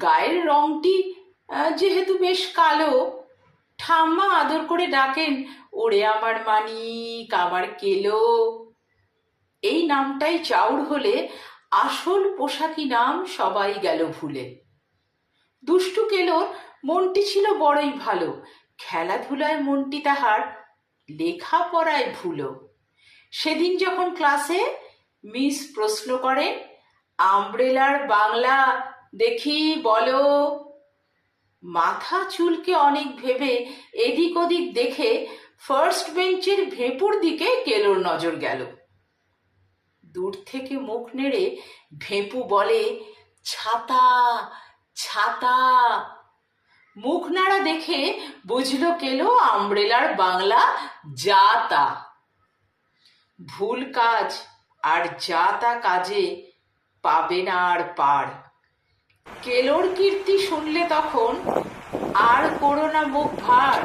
গায়ের রংটি যেহেতু বেশ কালো। ঠাম্মা আদর করে ডাকেন, ওরে আমার মানিক আমার কেলো? এই নামটাই চাউর হলে আসল পোশাকি নাম সবাই গেল ভুলে। দুষ্টু কেলোর মনটি ছিল বড়ই ভালো। খেলাধুলায় মনটি তাহার লেখাপড়ায় ভুলো। সেদিন যখন ক্লাসে মিস প্রশ্ন করেন আমব্রেলার বাংলা দেখি বলো, মাথা চুলকে অনেক ভেবে এদিক ওদিক দেখে ফার্স্ট বেঞ্চের ভেপুর দিকে কেলোর নজর গেল। দূর থেকে মুখ নেড়ে ভেপু বলে, ছাতা ছাতা। মুখ নাড়া দেখে বুঝলো কেলো আমব্রেলার বাংলা যা তা ভুল কাজ আর যা তা কাজে পাবে না আর পার। কেলোর কীর্তি শুনলে তখন আর করো না মুখ ভার।